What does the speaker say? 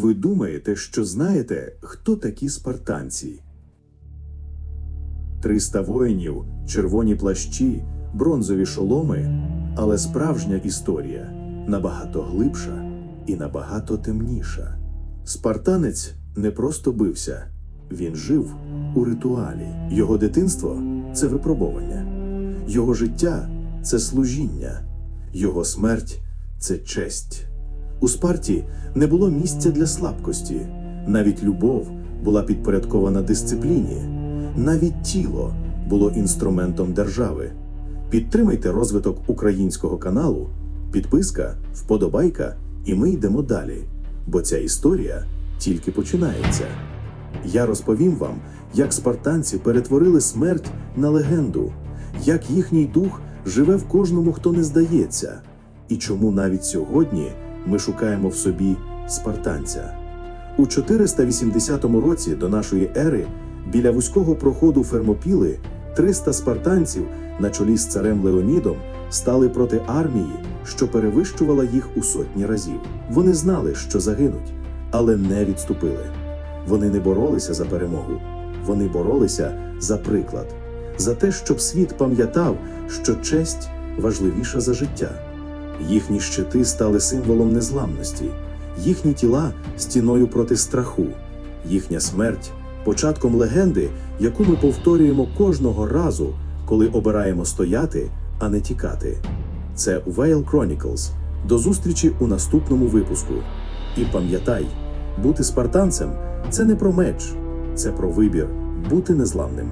Ви думаєте, що знаєте, хто такі спартанці? 300 воїнів, червоні плащі, бронзові шоломи, але справжня історія набагато глибша і набагато темніша. Спартанець не просто бився, він жив у ритуалі. Його дитинство це випробування, його життя це служіння, його смерть це честь. У Спарті не було місця для слабкості, навіть любов була підпорядкована дисципліні, навіть тіло було інструментом держави. Підтримайте розвиток українського каналу, підписка, вподобайка, і ми йдемо далі, бо ця історія тільки починається. Я розповім вам, як спартанці перетворили смерть на легенду, як їхній дух живе в кожному, хто не здається, і чому навіть сьогодні ми шукаємо в собі спартанця. У 480 році до нашої ери біля вузького проходу Фермопіли 300 спартанців на чолі з царем Леонідом стали проти армії, що перевищувала їх у сотні разів. Вони знали, що загинуть, але не відступили. Вони не боролися за перемогу, вони боролися за приклад, за те, щоб світ пам'ятав, що честь важливіша за життя. Їхні щити стали символом незламності, їхні тіла стіною проти страху, їхня смерть початком легенди, яку ми повторюємо кожного разу, коли обираємо стояти, а не тікати. Це Whale Chronicles. До зустрічі у наступному випуску. І пам'ятай, бути спартанцем це не про меч, це про вибір бути незламним.